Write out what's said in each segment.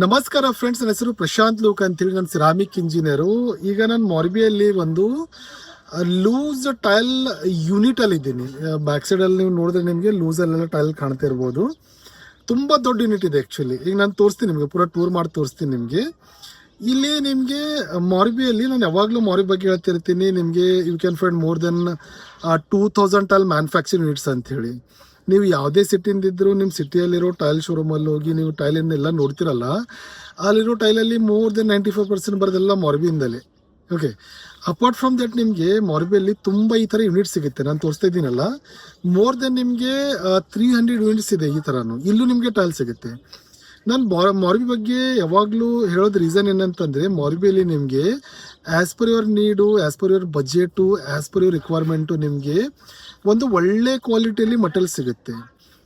ನಮಸ್ಕಾರ ಫ್ರೆಂಡ್ಸ್ ನನ್ನ ಹೆಸರು ಪ್ರಶಾಂತ್ ಲೂಕ್ ಅಂತೇಳಿ ನನ್ನ ಸಿರಾಮಿಕ್ ಇಂಜಿನಿಯರು ಈಗ ನಾನು ಮೊರ್ಬಿಯಲ್ಲಿ ಒಂದು ಲೂಸ್ ಟೈಲ್ ಯೂನಿಟ್ ಅಲ್ಲಿ ಇದ್ದೀನಿ. ಬ್ಯಾಕ್ ಸೈಡ್ ಅಲ್ಲಿ ನೀವು ನೋಡಿದ್ರೆ ನಿಮಗೆ ಲೂಸ್ ಅಲ್ಲೆಲ್ಲ ಟೈಲ್ ಕಾಣ್ತಾ ಇರ್ಬೋದು. ತುಂಬಾ ದೊಡ್ಡ ಯೂನಿಟ್ ಇದೆ ಆಕ್ಚುಲಿ ಈಗ ನಾನು ತೋರಿಸ್ತೀನಿ ನಿಮಗೆ, ಪೂರಾ ಟೂರ್ ಮಾಡಿ ತೋರಿಸ್ತೀನಿ ನಿಮಗೆ. ಇಲ್ಲಿ ನಿಮಗೆ ಮೊರ್ಬಿಯಲ್ಲಿ ನಾನು ಯಾವಾಗಲೂ ಮಾರ್ಬಿ ಬಗ್ಗೆ ಹೇಳ್ತಿರ್ತೀನಿ. ನಿಮಗೆ you can find more than two thousand tile manufacturing units ಅಂತ ಹೇಳಿ. ನೀವು ಯಾವುದೇ ಸಿಟಿಯಿಂದ ಇದ್ದರೂ ನಿಮ್ಮ ಸಿಟಿಯಲ್ಲಿರೋ ಟೈಲ್ ಶೋರೂಮಲ್ಲಿ ಹೋಗಿ ನೀವು ಟೈಲನ್ನೆಲ್ಲ ನೋಡ್ತಿರಲ್ಲ, ಅಲ್ಲಿರೋ ಟೈಲಲ್ಲಿ more than ninety five percent ಬರೋದೆಲ್ಲ ಮಾರ್ಬಿಯಿಂದಲೇ ಓಕೆ ಅಪಾರ್ಟ್ ಫ್ರಮ್ ದಟ್ ನಿಮಗೆ ಮಾರ್ಬಿಯಲ್ಲಿ ತುಂಬ ಈ ಥರ ಯೂನಿಟ್ ಸಿಗುತ್ತೆ. ನಾನು ತೋರಿಸ್ತಾ ಇದ್ದೀನಲ್ಲ ಮೋರ್ ದೆನ್ ನಿಮಗೆ ತ್ರೀ ಹಂಡ್ರೆಡ್ ಯೂನಿಟ್ಸ್ ಇದೆ ಈ ಥರನು ಇಲ್ಲೂ ನಿಮಗೆ ಟೈಲ್ ಸಿಗುತ್ತೆ. ನಾನು ಮಾರ್ಬಿ ಬಗ್ಗೆ ಯಾವಾಗಲೂ ಹೇಳೋದು ರೀಸನ್ ಏನಂತಂದರೆ, ಮಾರ್ಬಿಯಲ್ಲಿ ನಿಮಗೆ as per your need as per your budget as per your requirement ನಿಮಗೆ ಒಂದು ಒಳ್ಳೆ ಕ್ವಾಲಿಟಿಯಲ್ಲಿ ಮಟಲ್ ಸಿಗುತ್ತೆ.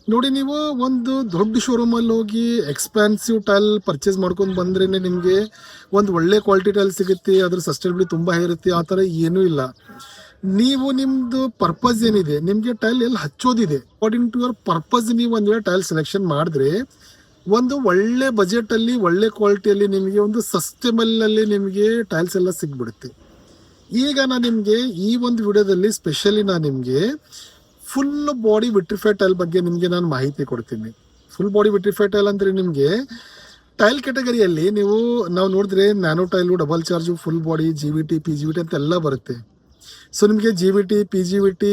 ನೋಡಿ ನೀವು ಒಂದು ದೊಡ್ಡ ಶೋರೂಮಲ್ಲಿ ಹೋಗಿ ಎಕ್ಸ್ಪೆನ್ಸಿವ್ ಟೈಲ್ ಪರ್ಚೇಸ್ ಮಾಡ್ಕೊಂಡು ಬಂದ್ರೇ ನಿಮಗೆ ಒಂದು ಒಳ್ಳೆ ಕ್ವಾಲಿಟಿ ಟೈಲ್ ಸಿಗುತ್ತೆ, ಅದ್ರ ಸಸ್ಟೈನಬಿಲಿಟಿ ತುಂಬ ಇರುತ್ತೆ, ಆ ಥರ ಏನೂ ಇಲ್ಲ. ನೀವು ನಿಮ್ದು ಪರ್ಪಸ್ ಏನಿದೆ, ನಿಮಗೆ ಟೈಲ್ ಎಲ್ಲಿ ಹಚ್ಚೋದಿದೆ ಅಕಾರ್ಡಿಂಗ್ ಟು ಯುವರ್ ಪರ್ಪಸ್ ನೀವು ಒಂದು ವೇಳೆ ಟೈಲ್ ಸೆಲೆಕ್ಷನ್ ಮಾಡಿದ್ರೆ, ಒಂದು ಒಳ್ಳೆ ಬಜೆಟ್ ಅಲ್ಲಿ, ಒಳ್ಳೆ ಕ್ವಾಲಿಟಿಯಲ್ಲಿ ನಿಮಗೆ ಒಂದು ಸಸ್ಟೇಬಲ್ ಅಲ್ಲಿ ನಿಮಗೆ ಟೈಲ್ಸ್ ಎಲ್ಲ ಸಿಗ್ಬಿಡುತ್ತೆ. ಈಗ ನಾನು ನಿಮಗೆ ಈ ಒಂದು ವಿಡಿಯೋದಲ್ಲಿ ಸ್ಪೆಷಲಿ ನಾನು ನಿಮಗೆ ಫುಲ್ ಬಾಡಿ ವಿಟ್ರಿಫೈ ಟೈಲ್ ಬಗ್ಗೆ ನಿಮಗೆ ನಾನು ಮಾಹಿತಿ ಕೊಡ್ತೀನಿ. ಫುಲ್ ಬಾಡಿ ವಿಟ್ರಿಫೈ ಟೈಲ್ ಅಂದ್ರೆ ನಿಮಗೆ ಟೈಲ್ ಕ್ಯಾಟಗರಿಯಲ್ಲಿ ನೀವು ನಾವು ನೋಡಿದ್ರೆ nano tile double charge full body G V T P G V T ಅಂತೆಲ್ಲ ಬರುತ್ತೆ. ಸೊ ನಿಮಗೆ G V T P G V T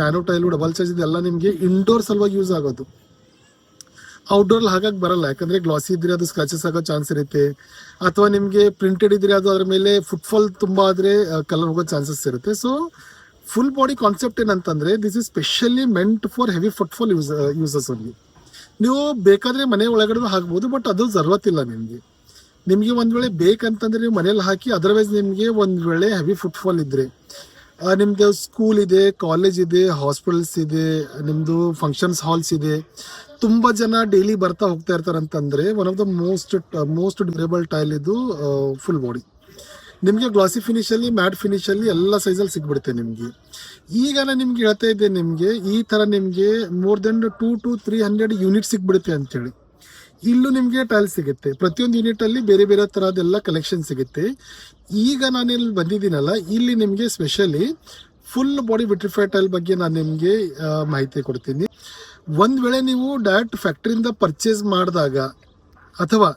nano tile double charge ಇದೆಲ್ಲ ನಿಮಗೆ ಇಂಡೋರ್ ಸಲುವಾಗಿ ಯೂಸ್ ಆಗೋದು. ಔಟ್ಡೋರ್ ಹಾಕಕ್ ಬರಲ್ಲ. ಯಾಕಂದ್ರೆ ಗ್ಲಾಸಿ ಇದ್ರೆ ಅದು ಸ್ಕ್ರಾಚಸ್ ಆಗೋ ಚಾನ್ಸ್ ಇರುತ್ತೆ. ಅಥವಾ ನಿಮಗೆ ಪ್ರಿಂಟೆಡ್ ಇದ್ರೆ ಅದು ಅದ್ರ ಮೇಲೆ ಫುಟ್ಫಾಲ್ ತುಂಬಾ ಆದ್ರೆ ಕಲರ್ ಹೋಗೋ ಚಾನ್ಸಸ್ ಇರುತ್ತೆ. ಸೊ ಫುಲ್ ಬಾಡಿ ಕಾನ್ಸೆಪ್ಟ್ ಏನಂತಂದ್ರೆ this is specially meant for heavy footfall use uses ಅಲ್ಲಿ ನೀವು ಬೇಕಾದ್ರೆ ಮನೆ ಒಳಗಡೆ ಹಾಕ್ಬೋದು ಬಟ್ ಅದು ಜರುವತ್ತಿಲ್ಲ ನಿಮಗೆ. ನಿಮಗೆ ಒಂದ್ ವೇಳೆ ಬೇಕಂತಂದ್ರೆ ನೀವು ಮನೇಲಿ ಹಾಕಿ ಅದರ್ವೈಸ್ ನಿಮಗೆ ಒಂದ್ ವೇಳೆ ಹೆವಿ ಫುಟ್ಫಾಲ್ ಇದ್ರೆ ನಿಮ್ದು ಸ್ಕೂಲ್ ಇದೆ ಕಾಲೇಜ್ ಇದೆ ಹಾಸ್ಪಿಟಲ್ಸ್ ಇದೆ, ನಿಮ್ದು ಫಂಕ್ಷನ್ಸ್ ಹಾಲ್ಸ್ ಇದೆ. ತುಂಬಾ ಜನ ಡೈಲಿ ಬರ್ತಾ ಹೋಗ್ತಾ ಇರ್ತಾರೆ ಅಂತಂದ್ರೆ one of the most most durable tile ಇದು ಫುಲ್ ಬಾಡಿ ನಿಮಗೆ ಗ್ಲಾಸಿ ಫಿನಿಶ್ ಅಲ್ಲಿ ಮ್ಯಾಟ್ ಫಿನಿಶ್ ಅಲ್ಲಿ ಎಲ್ಲ ಸೈಜಲ್ಲಿ ಸಿಗ್ಬಿಡುತ್ತೆ ನಿಮಗೆ. ಈಗ ನಿಮ್ಗೆ ಹೇಳ್ತಾ ಇದ್ದೆ ನಿಮಗೆ, ಈ ತರ ನಿಮಗೆ more than two to three hundred unit ಸಿಗ್ಬಿಡುತ್ತೆ ಅಂತೇಳಿ. ಇಲ್ಲೂ ನಿಮಗೆ ಟೈಲ್ ಸಿಗುತ್ತೆ. ಪ್ರತಿಯೊಂದು ಯೂನಿಟ್ ಅಲ್ಲಿ ಬೇರೆ ಬೇರೆ ತರಹದೆಲ್ಲ ಕಲೆಕ್ಷನ್ ಸಿಗುತ್ತೆ. ಈಗ ನಾನು ಇಲ್ಲಿ ಬಂದಿದ್ದೀನಲ್ಲ, ಇಲ್ಲಿ ನಿಮಗೆ specially full body vitrify tile ಬಗ್ಗೆ ನಾನು ನಿಮಗೆ ಮಾಹಿತಿ ಕೊಡ್ತೀನಿ. ಒಂದ್ ವೇಳೆ ನೀವು ಡೈರೆಕ್ಟ್ ಫ್ಯಾಕ್ಟ್ರಿಯಿಂದ ಪರ್ಚೇಸ್ ಮಾಡಿದಾಗ, ಅಥವಾ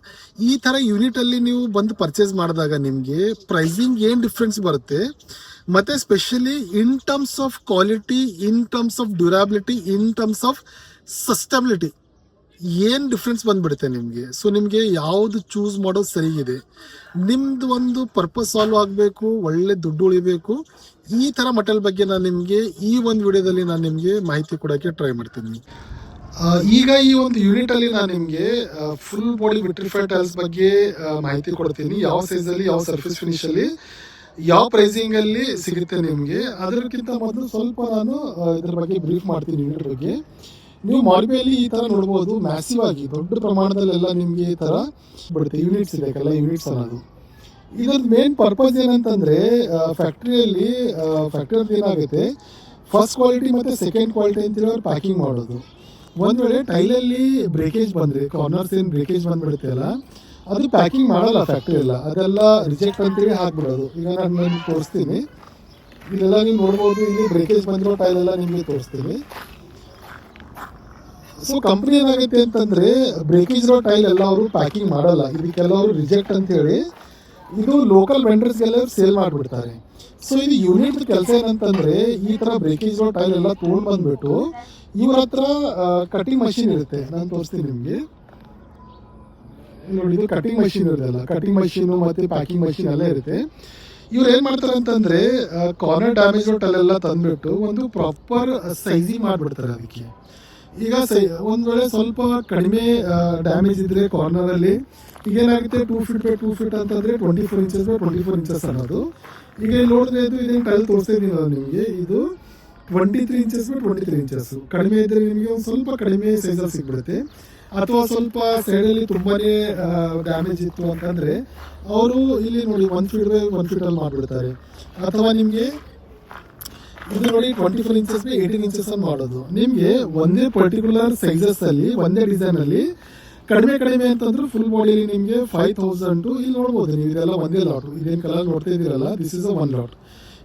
ಈ ತರ ಯೂನಿಟ್ ಅಲ್ಲಿ ನೀವು ಬಂದು ಪರ್ಚೇಸ್ ಮಾಡಿದಾಗ ನಿಮಗೆ ಪ್ರೈಸಿಂಗ್ ಏನ್ ಡಿಫ್ರೆನ್ಸ್ ಬರುತ್ತೆ, ಮತ್ತೆ specially in terms of quality in terms of durability in terms of sustainability ಏನ್ ಡಿಫ್ರೆನ್ಸ್ ಬಂದ್ಬಿಡುತ್ತೆ ನಿಮಗೆ? ಸೊ ನಿಮಗೆ ಯಾವ್ದು ಚೂಸ್ ಮಾಡೋದು ಸರಿಗಿದೆ? ನಿಮ್ದು ಒಂದು ಪರ್ಪಸ್ ಸಾಲ್ವ್ ಆಗಬೇಕು, ಒಳ್ಳೆ ದುಡ್ಡು ಉಳಿಬೇಕು. ಈ ತರ ಮಟಲ್ ಬಗ್ಗೆ ನಾನು ನಿಮಗೆ ಈ ಒಂದು ವಿಡಿಯೋದಲ್ಲಿ ನಾನು ನಿಮಗೆ ಮಾಹಿತಿ ಕೊಡೋಕ್ಕೆ ಟ್ರೈ ಮಾಡ್ತೀನಿ. ಈಗ ಈ ಒಂದು ಯೂನಿಟ್ ಅಲ್ಲಿ ನಾನು ನಿಮಗೆ ಫುಲ್ ಬಾಡಿ ವಿಟ್ರಿಫೈ ಟೈಲ್ಸ್ ಬಗ್ಗೆ ಮಾಹಿತಿ ಕೊಡ್ತೀನಿ. ಯಾವ ಸೈಜ್ ಅಲ್ಲಿ, ಯಾವ ಸರ್ಫೇಸ್ ಫಿನಿಶ್ ಅಲ್ಲಿ, ಯಾವ ಪ್ರೈಸಿಂಗ್ ಅಲ್ಲಿ ಸಿಗುತ್ತೆ ನಿಮಗೆ. ಅದಕ್ಕಿಂತ ಮೊದಲು ಸ್ವಲ್ಪ ನಾನು ಇದ್ರ ಬಗ್ಗೆ ಬ್ರೀಫ್ ಮಾಡ್ತೀನಿ ಯೂನಿಟ್ ಬಗ್ಗೆ. ನೀವು ಮಾರ್ಬಿಯಲ್ಲಿ ಈ ತರ ನೋಡಬಹುದು ಮ್ಯಾಸಿವ್ ಆಗಿ, ದೊಡ್ಡ ಪ್ರಮಾಣದಲ್ಲೆಲ್ಲ ನಿಮ್ಗೆ ಈ ತರ ಬಿಡುತ್ತೆ ಯೂನಿಟ್ಸ್ ಇದೆ ಎಲ್ಲ ಯೂನಿಟ್ಸ್ ಅನ್ನೋದು. ಇದರ ಮೇನ್ ಪರ್ಪಸ್ ಏನಂತಂದ್ರೆ ಫ್ಯಾಕ್ಟ್ರಿಯಲ್ಲಿ ಫ್ಯಾಕ್ಟ್ರಿಯಲ್ಲಿ ಏನಾಗುತ್ತೆ ಫಸ್ಟ್ ಕ್ವಾಲಿಟಿ ಮತ್ತೆ ಸೆಕೆಂಡ್ ಕ್ವಾಲಿಟಿ ಅಂತೇಳಿ ಅವ್ರು ಪ್ಯಾಕಿಂಗ್ ಮಾಡೋದು. ಒಂದ್ ವೇಳೆ ಟೈಲಲ್ಲಿ ಬ್ರೇಕೇಜ್ ಬಂದ್ರೆ ಕಾರ್ನರ್ಸ್ ಏನ್ ಬ್ರೇಕೇಜ್ ಬಂದ್ಬಿಡುತ್ತೆ ಅಲ್ಲ, ಅದು ಪ್ಯಾಕಿಂಗ್ ಮಾಡಲ್ಲ ಫ್ಯಾಕ್ಟ್ರಿ ಎಲ್ಲ. ಅದೆಲ್ಲ ರಿಜೆಕ್ಟ್ ಅಂತೇಳಿ ಹಾಕ್ಬಿಡೋದು. ಈಗ ನಾನು ನಿಮ್ಗೆ ತೋರಿಸ್ತೀನಿ. ಇದೆಲ್ಲ ನೀವು ನೋಡ್ಬೋದು, ಇಲ್ಲಿ ಬ್ರೇಕೇಜ್ ಬಂದಿರೋ ಟೈಲ್ ಎಲ್ಲ ನಿಮಗೆ ತೋರಿಸ್ತೀನಿ. ಸೊ ಕಂಪ್ನಿ ಏನಾಗುತ್ತೆ ಅಂತಂದ್ರೆ ಬ್ರೇಕೇಜ್ ಇರೋ ಟೈಲ್ ಎಲ್ಲ ಅವರು ಪ್ಯಾಕಿಂಗ್ ಮಾಡಲ್ಲ. ಇದಕ್ಕೆಲ್ಲ ಅವರು ರಿಜೆಕ್ಟ್ ಅಂತ ಹೇಳಿ ಇದು ಲೋಕಲ್ ವೆಂಡರ್ಸ್ಗೆಲ್ಲ ಸೇಲ್ ಮಾಡಿಬಿಡ್ತಾರೆ. ಸೊ ಇದು ಯೂನಿಟ್ ಕೆಲಸ ಏನಂತಂದ್ರೆ ಈ ತರ ಬ್ರೇಕೇಜ್ ಇರೋ ಟೈಲ್ ಎಲ್ಲ ತೋಣ್ ಬಂದ್ಬಿಟ್ಟು ಇವ್ರ ಹತ್ರ ಕಟಿಂಗ್ ಮಷಿನ್ ಇರುತ್ತೆ. ನಾನು ತೋರಿಸ್ತೀನಿ ನಿಮಗೆ. ನೋಡಿ, ಇದು ಕಟಿಂಗ್ ಮಷಿನ್ ಇರುತ್ತಲ್ಲ ಕಟಿಂಗ್ ಮಷೀನು ಮತ್ತೆ ಪ್ಯಾಕಿಂಗ್ ಮಷಿನ್ ಎಲ್ಲ ಇರುತ್ತೆ. ಇವ್ರು ಏನ್ ಮಾಡ್ತಾರೆ ಅಂತಂದ್ರೆ ಕಾರ್ನರ್ ಡ್ಯಾಮೇಜ್ ಎಲ್ಲ ತಂದ್ಬಿಟ್ಟು ಒಂದು ಪ್ರಾಪರ್ ಸೈಜಿಂಗ್ ಮಾಡ್ಬಿಡ್ತಾರೆ ಅದಕ್ಕೆ. ಈಗ ಸೈ, ಒಂದ್ ವೇಳೆ ಸ್ವಲ್ಪ ಕಡಿಮೆ ಡ್ಯಾಮೇಜ್ ಅಲ್ಲಿ, ಈಗ ಏನಾಗುತ್ತೆ two feet by two feet ಅಂತಂದ್ರೆ twenty four inches by twenty four inches ಅನ್ನೋದು. ಈಗ ಇಲ್ಲಿ ನೋಡಿದ್ರೆ ಇದು ಇದೇನು ಟೈಲ್ ತೋರಿಸ್ತಿದ್ದೀನಿ ನಾನು ನಿಮಗೆ? ಇದು twenty three inches by twenty three inches ಕಡಿಮೆ ಇದ್ರೆ ನಿಮಗೆ ಒಂದು ಸ್ವಲ್ಪ ಕಡಿಮೆ ಸೈಜಲ್ಲಿ ಸಿಗ್ಬಿಡುತ್ತೆ. ಅಥವಾ ಸ್ವಲ್ಪ ಸೈಡಲ್ಲಿ ತುಂಬಾನೇ ಡ್ಯಾಮೇಜ್ ಇತ್ತು ಅಂತಂದ್ರೆ, ಅವರು ಇಲ್ಲಿ ನೋಡಿ ಒನ್ ಫೀಟ್ ಬೈ ಒನ್ ಅಲ್ಲಿ ಮಾಡ್ಬಿಡ್ತಾರೆ. ಅಥವಾ ನಿಮಗೆ ಇದು ನೋಡಿ twenty four inches eighteen inches ಅಂತ ಮಾಡೋದು. ನಿಮಗೆ ಒಂದೇ ಪರ್ಟಿಕ್ಯುಲರ್ ಸೈಜಸ್ ಅಲ್ಲಿ, ಒಂದೇ ಡಿಸೈನ್ ಅಲ್ಲಿ ಕಡಿಮೆ ಕಡಿಮೆ ಅಂತಂದ್ರೆ ಫುಲ್ ಬಾಡಿಲಿ ನಿಮಗೆ ಫೈವ್ ತೌಸಂಡು ಇಲ್ಲಿ ನೋಡ್ಬೋದು ನೀವು ಇದೆಲ್ಲ ಒಂದೇ ಲಾಟು ಇದೇನು ಕಲರ್ ನೋಡ್ತಾ ಇದ್ದೀರಲ್ಲ this is a one lot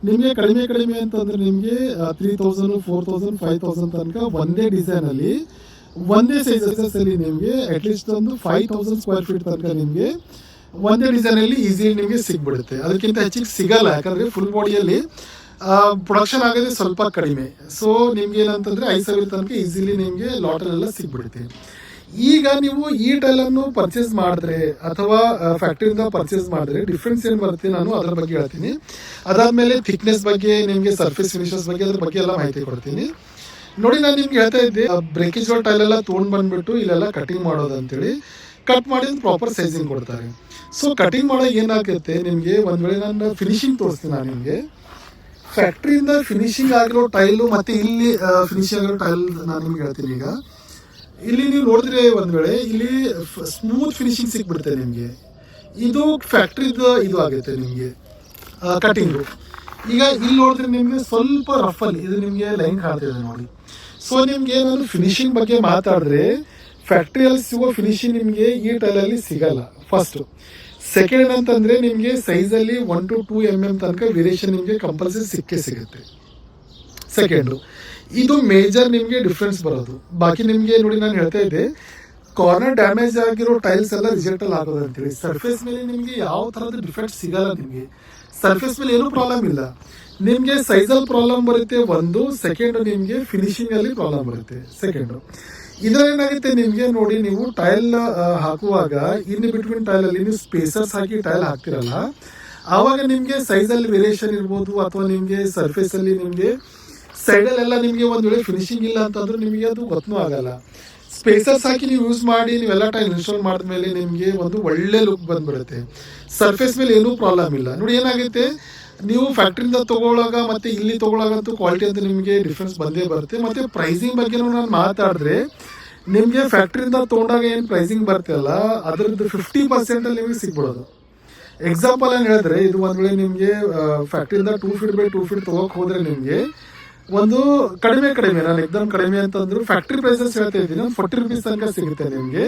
ನಿಮಗೆ ಕಡಿಮೆ ಕಡಿಮೆ ಅಂತಂದ್ರೆ ನಿಮಗೆ three thousand four thousand five thousand ತನಕ ಒಂದೇ ಡಿಸೈನ್ ಅಲ್ಲಿ ಒಂದೇ ಸೈಜಸ್ ಅಲ್ಲಿ ನಿಮಗೆ ಅಟ್ಲೀಸ್ಟ್ ಒಂದು ಫೈವ್ ತೌಸಂಡ್ ಸ್ಕ್ವೇರ್ ಫೀಟ್ ತನಕ ನಿಮಗೆ ಒಂದೇ ಡಿಸೈನ್ ಅಲ್ಲಿ ಈಸಿಲಿ ನಿಮಗೆ ಸಿಗ್ಬಿಡುತ್ತೆ. ಅದಕ್ಕಿಂತ ಹೆಚ್ಚಿಗೆ ಸಿಗಲ್ಲ, ಯಾಕಂದ್ರೆ ಫುಲ್ ಬಾಡಿಯಲ್ಲಿ ಪ್ರೊಡಕ್ಷನ್ ಆಗೋದೇ ಸ್ವಲ್ಪ ಕಡಿಮೆ. ಸೊ ನಿಮ್ಗೆ ಏನಂತಂದ್ರೆ ಐದು ಸಾವಿರ ತನಕ ಈಸಿಲಿ ನಿಮಗೆ ಲಾಟಲ್ಲೆಲ್ಲ ಸಿಗ್ಬಿಡುತ್ತೆ. ಈಗ ನೀವು ಈ ಟೈಲ್ ಅನ್ನು ಪರ್ಚೇಸ್ ಮಾಡಿದ್ರೆ ಅಥವಾ ಫ್ಯಾಕ್ಟ್ರಿಯಿಂದ ಪರ್ಚೇಸ್ ಮಾಡಿದ್ರೆ ಡಿಫ್ರೆನ್ಸ್ ಏನು ಬರುತ್ತೆ ನಾನು ಅದರ ಬಗ್ಗೆ ಹೇಳ್ತೀನಿ. ಅದಾದ್ಮೇಲೆ ಥಿಕ್ನೆಸ್ ಬಗ್ಗೆ, ನಿಮಗೆ ಸರ್ಫೇಸ್ ಫಿನಿಶಸ್ ಬಗ್ಗೆ ಅದ್ರ ಬಗ್ಗೆ ಎಲ್ಲ ಮಾಹಿತಿ ಕೊಡ್ತೀನಿ. ನೋಡಿ, ನಾನು ನಿಮ್ಗೆ ಹೇಳ್ತಾ ಇದ್ದೆ ಬ್ರೇಕೇಜ್ ಟೈಲ್ ಎಲ್ಲ ತೊಗೊಂಡು ಬಂದ್ಬಿಟ್ಟು ಇಲ್ಲೆಲ್ಲ ಕಟಿಂಗ್ ಮಾಡೋದು ಅಂತೇಳಿ ಕಟ್ ಮಾಡಿ ಪ್ರಾಪರ್ ಸೈಜಿಂಗ್ ಕೊಡ್ತಾರೆ. ಸೊ ಕಟಿಂಗ್ ಮಾಡೋ ಏನಾಗುತ್ತೆ, ನಿಮಗೆ ಒಂದು ವೇಳೆ ನಾನು ಫಿನಿಶಿಂಗ್ ತೋರಿಸ್ತೀನಿ ನಾನು ನಿಮಗೆ. ಫ್ಯಾಕ್ಟ್ರಿಯಿಂದ ಫಿನಿಶಿಂಗ್ ಆಗಿರೋ ಟೈಲು ಮತ್ತೆ ಇಲ್ಲಿ ಫಿನಿಶಿಂಗ್ ಆಗಿರೋ ಟೈಲ್ ನಾನು ನಿಮ್ಗೆ ಹೇಳ್ತೀನಿ ಈಗ. ಇಲ್ಲಿ ನೀವು ನೋಡಿದ್ರೆ ಒಂದ್ ವೇಳೆ ಇಲ್ಲಿ ಸ್ಮೂತ್ ಫಿನಿಶಿಂಗ್ ಸಿಕ್ಬಿಡುತ್ತೆ ನಿಮಗೆ. ಇದು ಫ್ಯಾಕ್ಟ್ರಿದ ಇದು ಆಗುತ್ತೆ ನಿಮಗೆ. ಕಟಿಂಗು ಈಗ ಇಲ್ಲಿ ನೋಡಿದ್ರೆ ನಿಮಗೆ ಸ್ವಲ್ಪ ರಫ್ ಅಲ್ಲಿ ಇದು ನಿಮಗೆ ಲೈನ್ ಕಾಣ್ತಿದೆ ನೋಡಿ. ಸೊ ನಿಮ್ಗೆ ನಾನು ಫಿನಿಶಿಂಗ್ ಬಗ್ಗೆ ಮಾತಾಡಿದ್ರೆ ಫ್ಯಾಕ್ಟ್ರಿಯಲ್ಲಿ ಸಿಗೋ ಫಿನಿಶಿಂಗ್ ನಿಮಗೆ ಈ ಟೈಲಲ್ಲಿ ಸಿಗಲ್ಲ. ಫಸ್ಟ್ ಸೆಕೆಂಡ್ ಅಂತಂದ್ರೆ ನಿಮಗೆ ಸೈಜಲ್ಲಿ one to two M M ತನಕ ವೇರಿಯೇಷನ್ ನಿಮಗೆ ಕಂಪಲ್ಸರಿ ಸಿಕ್ಕೇ ಸಿಗುತ್ತೆ. ಸೆಕೆಂಡು ಇದು ಮೇಜರ್ ನಿಮಗೆ ಡಿಫ್ರೆನ್ಸ್ ಬರೋದು. ಬಾಕಿ ನಿಮಗೆ ನೋಡಿ ನಾನು ಹೇಳ್ತಾ ಇದ್ದೆ ಕಾರ್ನರ್ ಡ್ಯಾಮೇಜ್ ಆಗಿರೋ ಟೈಲ್ಸ್ ಎಲ್ಲ ರಿಜೆಕ್ಟ್ ಅಲ್ಲಿ ಆಗೋದು ಅಂತೇಳಿ ಸರ್ಫೇಸ್ ಮೇಲೆ ನಿಮಗೆ ಯಾವ ತರದ ಡಿಫೆಕ್ಟ್ ಸಿಗಲ್ಲ ನಿಮಗೆ. ಸರ್ಫೇಸ್ ಮೇಲೆ ಏನೂ ಪ್ರಾಬ್ಲಮ್ ಇಲ್ಲ. ನಿಮಗೆ ಸೈಜಲ್ಲಿ ಪ್ರಾಬ್ಲಮ್ ಬರುತ್ತೆ, ಒಂದು ಸೆಕೆಂಡ್ ನಿಮಗೆ ಫಿನಿಶಿಂಗ್ ಅಲ್ಲಿ ಪ್ರಾಬ್ಲಮ್ ಬರುತ್ತೆ. ಸೆಕೆಂಡ್ ಇದ್ರೇನಾಗುತ್ತೆ ನಿಮ್ಗೆ ನೋಡಿ ನೀವು ಟೈಲ್ ಹಾಕುವಾಗ ಇನ್ ಬಿಟ್ವೀನ್ ಟೈಲ್ ಅಲ್ಲಿ ನೀವು ಸ್ಪೇಸರ್ಸ್ ಹಾಕಿ ಟೈಲ್ ಹಾಕ್ತಿರಲ್ಲ, ಆವಾಗ ನಿಮ್ಗೆ ಸೈಜ್ ಅಲ್ಲಿ ವೇರಿಯೇಷನ್ ಇರ್ಬೋದು, ಅಥವಾ ನಿಮ್ಗೆ ಸರ್ಫೇಸ್ ಅಲ್ಲಿ ನಿಮ್ಗೆ ಸೈಡ್ ಅಲ್ಲೆಲ್ಲ ನಿಮ್ಗೆ ಒಂದ್ ವೇಳೆ ಫಿನಿಶಿಂಗ್ ಇಲ್ಲ ಅಂತಂದ್ರೆ ನಿಮಗೆ ಅದು ಗೊತ್ತೂ ಆಗಲ್ಲ. ಸ್ಪೇಸರ್ಸ್ ಹಾಕಿ ನೀವು ಯೂಸ್ ಮಾಡಿ, ನೀವೆಲ್ಲ ಟೈಲ್ ಇನ್ಸ್ಟಾಲ್ ಮಾಡಿದ್ಮೇಲೆ ನಿಮಗೆ ಒಂದು ಒಳ್ಳೆ ಲುಕ್ ಬಂದ್ಬಿಡುತ್ತೆ. ಸರ್ಫೇಸ್ ಮೇಲೆ ಏನೂ ಪ್ರಾಬ್ಲಮ್ ಇಲ್ಲ. ನೋಡಿ ಏನಾಗುತ್ತೆ? ನೀವು ಫ್ಯಾಕ್ಟ್ರಿಯಿಂದ ತಗೊಳ್ಳಾಗ ಮತ್ತೆ ಇಲ್ಲಿ ತಗೊಳ್ಳಾಗಂತೂ ಕ್ವಾಲಿಟಿ ಅಂತ ನಿಮಗೆ ಡಿಫ್ರೆನ್ಸ್ ಬಂದೇ ಬರುತ್ತೆ. ಮತ್ತೆ ಪ್ರೈಸಿಂಗ್ ಬಗ್ಗೆನೂ ನಾನು ಮಾತಾಡಿದ್ರೆ ನಿಮಗೆ ಫ್ಯಾಕ್ಟ್ರಿಯಿಂದ ತೊಗೊಂಡಾಗ ಏನು ಪ್ರೈಸಿಂಗ್ ಬರ್ತಿಲ್ಲ ಅದರದ್ದು ಫಿಫ್ಟಿ ಪರ್ಸೆಂಟ್ ಅಲ್ಲಿ ನಿಮಗೆ ಸಿಗ್ಬಿಡೋದು. ಎಕ್ಸಾಂಪಲ್ ಏನು ಹೇಳಿದ್ರೆ, ಇದು ಒಂದ್ ವೇಳೆ ನಿಮಗೆ ಫ್ಯಾಕ್ಟ್ರಿಯಿಂದ two feet by two feet ತಗೋಕ್ ಹೋದ್ರೆ ನಿಮಗೆ ಒಂದು ಕಡಿಮೆ ಕಡಿಮೆ, ನಾನು ಎಕ್ದಮ್ ಕಡಿಮೆ ಅಂತಂದ್ರು ಫ್ಯಾಕ್ಟ್ರಿ ಪ್ರೈಸಸ್ ಹೇಳ್ತಾ ಇದ್ದೀನಿ ಫೋರ್ಟಿ ರುಪೀಸ್ ತನಕ ಸಿಗುತ್ತೆ ನಿಮಗೆ.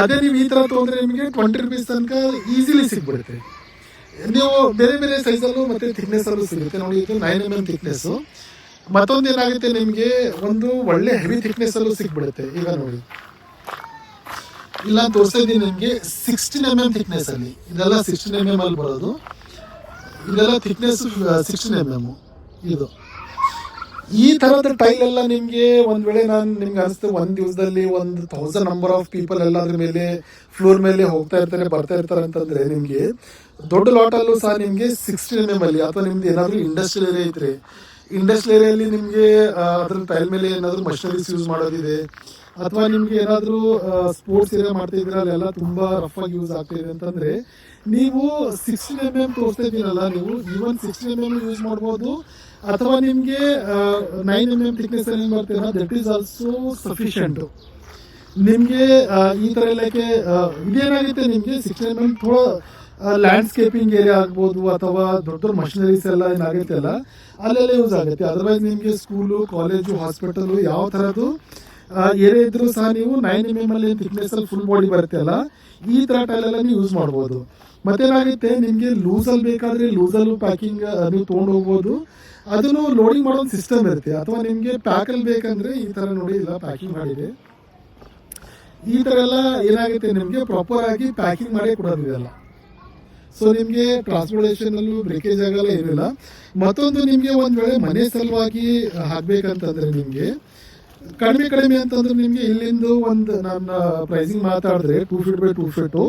ಅದೇ ನೀವು ಈ ತರ ತಗೊಂಡ್ರೆ ನಿಮಗೆ ಟ್ವೆಂಟಿ ರುಪೀಸ್ ತನಕ ಈಸಿಲಿ ಸಿಗ್ಬಿಡುತ್ತೆ. ನೀವು ಬೇರೆ ಬೇರೆ ಸೈಜಲ್ಲೂ ಮತ್ತೆ ಥಿಕ್ನೆಸ್ ಅಲ್ಲೂ ಸಿಗುತ್ತೆ. ನೋಡಿ, ಇದು ನೈನ್ ಎಂ ಎಂ ಥಿಕ್ನೆಸ್ ಮತ್ತೊಂದು ಏನಾಗುತ್ತೆ ನಿಮಗೆ ಒಂದು ಒಳ್ಳೆ ಹೆವಿ ಥಿಕ್ನೆಸ್ ಅಲ್ಲೂ ಸಿಗ್ಬಿಡುತ್ತೆ. ಈಗ ನೋಡಿ. ಇಲ್ಲ ತೋರಿಸ್ತಾ ಇದ್ದೀನಿ ನಿಮಗೆ ಸಿಕ್ಸ್ಟೀನ್ ಎಂ ಎಂ ಥಿಕ್ನೆಸ್ ಅಲ್ಲಿ. ಇದೆಲ್ಲ ಸಿಕ್ಸ್ಟೀನ್ ಎಂ ಎಂ ಅಲ್ಲಿ ಬರೋದು. ಇದೆಲ್ಲ ಥಿಕ್ನೆಸ್ ಸಿಕ್ಸ್ಟೀನ್ ಎಂ ಎಂ ಇದು. ಈ ತರದ ಟೈಲ್ ಎಲ್ಲ ನಿಮಗೆ ಒಂದು ವೇಳೆ ನಾನು ನಿಮ್ಗೆ ಅನಿಸ್ತು, ಒಂದು ದಿವಸದಲ್ಲಿ ಒಂದು ಥೌಸಂಡ್ ನಂಬರ್ ಆಫ್ ಪೀಪಲ್ ಎಲ್ಲಾದ್ರ ಮೇಲೆ ಫ್ಲೋರ್ ಮೇಲೆ ಹೋಗ್ತಾ ಇರ್ತಾರೆ, ಬರ್ತಾ ಇರ್ತಾರೆ ಅಂತಂದ್ರೆ ನಿಮಗೆ ದೊಡ್ಡ ಲಾಟ್ ಅಲ್ಲೂ ಸಹ ನಿಮಗೆ ಸಿಕ್ಸ್ಟೀನ್ ಎಂ ಎಂ ಅಲ್ಲಿ, ಅಥವಾ ನಿಮ್ದು ಏನಾದರೂ ಇಂಡಸ್ಟ್ರಿಯಲ್ ಏರಿಯಾ ಇದ್ರೆ ಇಂಡಸ್ಟ್ರಿಯಲ್ ಏರಿಯಲ್ಲಿ ನಿಮ್ಗೆ ಅದ್ರ ಟೈಲ್ ಮೇಲೆ ಏನಾದ್ರು ಮಷನರೀಸ್ ಯೂಸ್ ಮಾಡೋದಿದೆ? ಅಥವಾ ನಿಮ್ಗೆ ಏನಾದ್ರು ಸ್ಪೋರ್ಟ್ಸ್ ಏರಿಯಾ ಮಾಡ್ತಾ ಇದ್ರೆ ಅಲ್ಲೆಲ್ಲ ತುಂಬಾ ರಫ್ ಆಗಿ ಯೂಸ್ ಆಗ್ತಾ ಇದೆ ಅಂತಂದ್ರೆ, ನೀವು ಸಿಕ್ಸ್ಟೀನ್ ಎಂ ಎಂ ತೋರಿಸ್ತಾ ಇದ್ದೀರಲ್ಲ, ನೀವು even sixteen M M use ಮಾಡ್ಬೋದು, ಅಥವಾ ನಿಮ್ಗೆ ನೈನ್ ಎಂ ಎಂ ಥಿಕ್ನೆಸ್ ಅಲ್ಲಿ ಏನ್ ದಟ್ ಈಸ್ ಆಲ್ಸೋ ಸಫಿಷಿಯಂಟ್ ನಿಮ್ಗೆ ಈ ತರ ಎಲ್ಲಕ್ಕೆ ಇದೇನಾಗುತ್ತೆ ನಿಮ್ಗೆ ಸಿಕ್ಸ್ಟೀನ್ ಎಂ ಎಂ ಥೋड़ा ಲ್ಯಾಂಡ್ಸ್ಕೇಪಿಂಗ್ ಏರಿಯಾ ಆಗ್ಬೋದು ಅಥವಾ ದೊಡ್ಡ ದೊಡ್ಡ ಮಷಿನರೀಸ್ ಎಲ್ಲ ಏನಾಗುತ್ತೆ ಅಲ್ಲ, ಅಲ್ಲೆಲ್ಲ ಯೂಸ್ ಆಗುತ್ತೆ. ಅದರ್ವೈಸ್ ನಿಮಗೆ ಸ್ಕೂಲು ಕಾಲೇಜು ಹಾಸ್ಪಿಟಲು ಯಾವ ಥರದ್ದು ಏರಿಯಾ ಇದ್ರೂ ಸಹ ನೀವು ನೈನ್ ಎಂ ಎಂ ಅಲ್ಲಿ ಥಿಕ್ನೆಸ್ ಫುಲ್ ಬಾಡಿ ಬರುತ್ತೆ ಅಲ್ಲ, ಈ ಥರ ಟೈಲ್ ಎಲ್ಲ ನೀವು ಯೂಸ್ ಮಾಡ್ಬೋದು. ಮತ್ತೇನಾಗುತ್ತೆ, ನಿಮಗೆ ಲೂಸ್ ಅಲ್ಲಿ ಬೇಕಾದ್ರೆ ಲೂಸ್ ಅಲ್ಲೂ ಪ್ಯಾಕಿಂಗ್ ನೀವು ತೊಗೊಂಡು ಹೋಗ್ಬೋದು. ಅದನ್ನು ಲೋಡಿಂಗ್ ಮಾಡೋ ಒಂದು ಸಿಸ್ಟಮ್ ಇರುತ್ತೆ. ಅಥವಾ ನಿಮಗೆ ಪ್ಯಾಕಲ್ಲಿ ಬೇಕಂದರೆ ಈ ತರ ನೋಡಿ, ಇಲ್ಲ ಪ್ಯಾಕಿಂಗ್ ಮಾಡಿದೆ. ಈ ತರ ಎಲ್ಲ ಏನಾಗುತ್ತೆ, ನಿಮಗೆ ಪ್ರಾಪರ್ ಆಗಿ ಪ್ಯಾಕಿಂಗ್ ಮಾಡೇ ಕೊಡೋದಿದೆಲ್ಲ ಸೊ ನಿಮಗೆ ಟ್ರಾನ್ಸ್ಪೋರ್ಟೇಷನ್ ಅಲ್ಲೂ ಬ್ರೇಕೇಜ್ ಆಗಲ್ಲ, ಏನಿಲ್ಲ. ಮತ್ತೊಂದು ನಿಮಗೆ ಒಂದು ವೇಳೆ ಮನೆ ಸಲುವಾಗಿ ಹಾಕ್ಬೇಕಂತಂದ್ರೆ ನಿಮಗೆ, ಕಡಿಮೆ ಕಡಿಮೆ ಅಂತಂದ್ರೆ ನಿಮಗೆ ಇಲ್ಲಿಂದ ಒಂದು ನನ್ನ ಪ್ರೈಸಿಂಗ್ ಮಾತಾಡಿದ್ರೆ two feet by two feet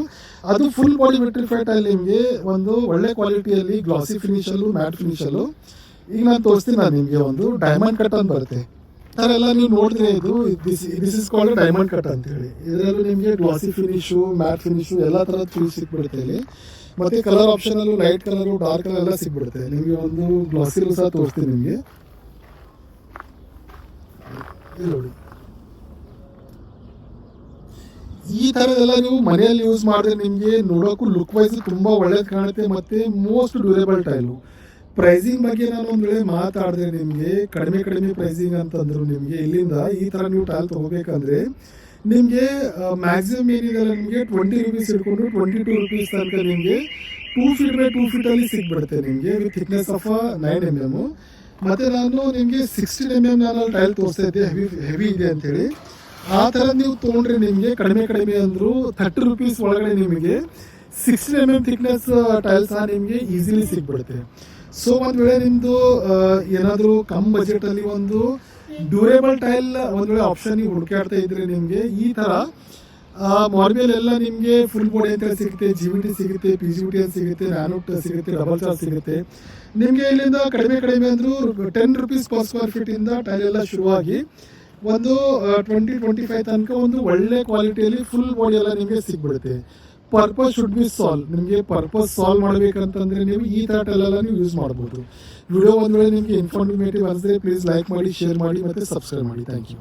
ಅದು ಫುಲ್ ಬಾಡಿ ವಿಟ್ರಿಫೈಟ್ ಅಲ್ಲಿ ನಿಮಗೆ ಒಂದು ಒಳ್ಳೆ ಕ್ವಾಲಿಟಿಯಲ್ಲಿ ಗ್ಲಾಸಿ ಫಿನಿಶ್ ಅಲ್ಲೂ ಮ್ಯಾಟ್ ಫಿನಿಶ್ ಅಲ್ಲೂ. ಈಗ ನಾನು ತೋರಿಸ್ತೀನಿ ನಾನು ನಿಮಗೆ ಒಂದು ಡೈಮಂಡ್ ಕಟ್ ಅಂತ ಬರುತ್ತೆ. ಎಲ್ಲ ನೀವು ನೋಡಿದ್ರೆ ಇದು this is called diamond cut ಅಂತ ಹೇಳಿ ಇದರಲ್ಲೂ ನಿಮಗೆ ಗ್ಲಾಸಿ ಫಿನಿಶು ಮ್ಯಾಟ್ ಫಿನಿಶು ಎಲ್ಲ ಥರದ ಫಿನಿಶ್ ಸಿಕ್ಬಿಡುತ್ತೆ ಮತ್ತೆ ಕಲರ್ ಆಪ್ಷನ್ ಅಲ್ಲೂ ಲೈಟ್ ಕಲರ್ ಡಾರ್ಕ್ ಕಲರ್ ಎಲ್ಲ ಸಿಗ್ಬಿಡುತ್ತೆ. ನಿಮಗೆ ಒಂದು ಗ್ಲಾಸಿಲು ಸಹ ತೋರಿಸ್ತೀನಿ ನಿಮಗೆ. ಈ ತರದೆಲ್ಲ ನೀವು ಮನೆಯಲ್ಲಿ ಯೂಸ್ ಮಾಡಿದ್ರೆ ನಿಮಗೆ ನೋಡೋಕ್ಕೂ ಲುಕ್ ವೈಸ್ ತುಂಬಾ ಒಳ್ಳೇದು ಕಾಣುತ್ತೆ ಮತ್ತೆ ಮೋಸ್ಟ್ ಡ್ಯೂರೇಬಲ್ ಟೈಲು ಪ್ರೈಸಿಂಗ್ ಬಗ್ಗೆ ನಾನು ಒಂದ್ ವೇಳೆ ಮಾತಾಡಿದ್ರೆ ನಿಮಗೆ, ಕಡಿಮೆ ಕಡಿಮೆ ಪ್ರೈಸಿಂಗ್ ಅಂತಂದ್ರು ನಿಮಗೆ ಇಲ್ಲಿಂದ ಈ ತರ ನೀವು ಟೈಲ್ ತಗೋಬೇಕಂದ್ರೆ ನಿಮಗೆ ಮ್ಯಾಕ್ಸಿಮಮ್ ಏನಿದೆ ನಿಮಗೆ ಟ್ವೆಂಟಿ ರುಪೀಸ್ ಇಟ್ಕೊಂಡು ಟ್ವೆಂಟಿ ಟು ರುಪೀಸ್ ತನಕ ನಿಮಗೆ ಟೂ ಫೀಟ್ ಬೈ ಟೂ ಅಲ್ಲಿ ಸಿಕ್ಬಿಡುತ್ತೆ ನಿಮಗೆ with thickness of nine M M ಮತ್ತೆ ನಾನು ನಿಮಗೆ ಸಿಕ್ಸ್ಟೀನ್ ಎಂ ಎಂ ನಾನು ಟೈಲ್ ತೋರಿಸ್ತಾ ಇದ್ದೆ ಹೆವಿ ಹೆವಿ ಇದೆ ಅಂತೇಳಿ. ಆ ಥರ ನೀವು ತೊಗೊಂಡ್ರೆ ನಿಮಗೆ ಕಡಿಮೆ ಕಡಿಮೆ ಅಂದರೂ ಥರ್ಟಿ ರುಪೀಸ್ ಒಳಗಡೆ ನಿಮಗೆ sixteen M M thickness tiles ನಿಮಗೆ ಈಸಿಲಿ ಸಿಕ್ಬಿಡುತ್ತೆ ಸೊ ಒಂದು ವೇಳೆ ನಿಮ್ಮದು ಏನಾದರೂ ಕಮ್ ಬಜೆಟಲ್ಲಿ ಒಂದು ಡ್ಯೂರೇಬಲ್ ಟೈಲ್, ಒಂದು ವೇಳೆ ಆಪ್ಷನ್ ಹುಡುಕಾಡ್ತಾ ಇದ್ರೆ ನಿಮಗೆ, ಈ ಥರ ಮಾರ್ಬಲ್ ಎಲ್ಲ ನಿಮಗೆ ಫುಲ್ ಬಾಡಿ ಅಂತ ಸಿಗುತ್ತೆ ಜಿ ಸಿಗುತ್ತೆ ಪಿ ಜಿ ಟಿ ಅಂತ ಸಿಗುತ್ತೆ ನ್ಯಾನೋಟ್ ಸಿಗುತ್ತೆ ಡಬಲ್ ಚಾರ್ಜ್ ಸಿಗುತ್ತೆ. ನಿಮಗೆ ಇಲ್ಲಿಂದ ಕಡಿಮೆ ಕಡಿಮೆ ಅಂದರೂ ten rupees per square feet ಇಂದ ಟೈಲ್ ಎಲ್ಲ ಶುರುವಾಗಿ ಒಂದು ಟ್ವೆಂಟಿ ಟ್ವೆಂಟಿ ಫೈವ್ ತನಕ ಒಂದು ಒಳ್ಳೆ ಕ್ವಾಲಿಟಿಯಲ್ಲಿ ಫುಲ್ ಬಾಡಿ ಎಲ್ಲ ನಿಮಗೆ ಸಿಗ್ಬಿಡುತ್ತೆ. ಪರ್ಪಸ್ ಶುಡ್ ಬಿ ಸಾಲ್ವ್ ನಿಮಗೆ ಪರ್ಪಸ್ ಸಾಲ್ವ್ ಮಾಡಬೇಕಂತಂದ್ರೆ ನೀವು ಈ ಥರ ಟೈಲ್ ಎಲ್ಲ ನೀವು ಯೂಸ್ ಮಾಡ್ಬೋದು. ವಿಡಿಯೋ ಒಂದು ವೇಳೆ ನಿಮಗೆ ಇನ್ಫಾರ್ಮೇಟಿವ್ ಅನಿಸಿದ್ರೆ ಪ್ಲೀಸ್ ಲೈಕ್ ಮಾಡಿ ಶೇರ್ ಮಾಡಿ ಮತ್ತೆ ಸಬ್ಸ್ಕ್ರೈಬ್ ಮಾಡಿ. Thank you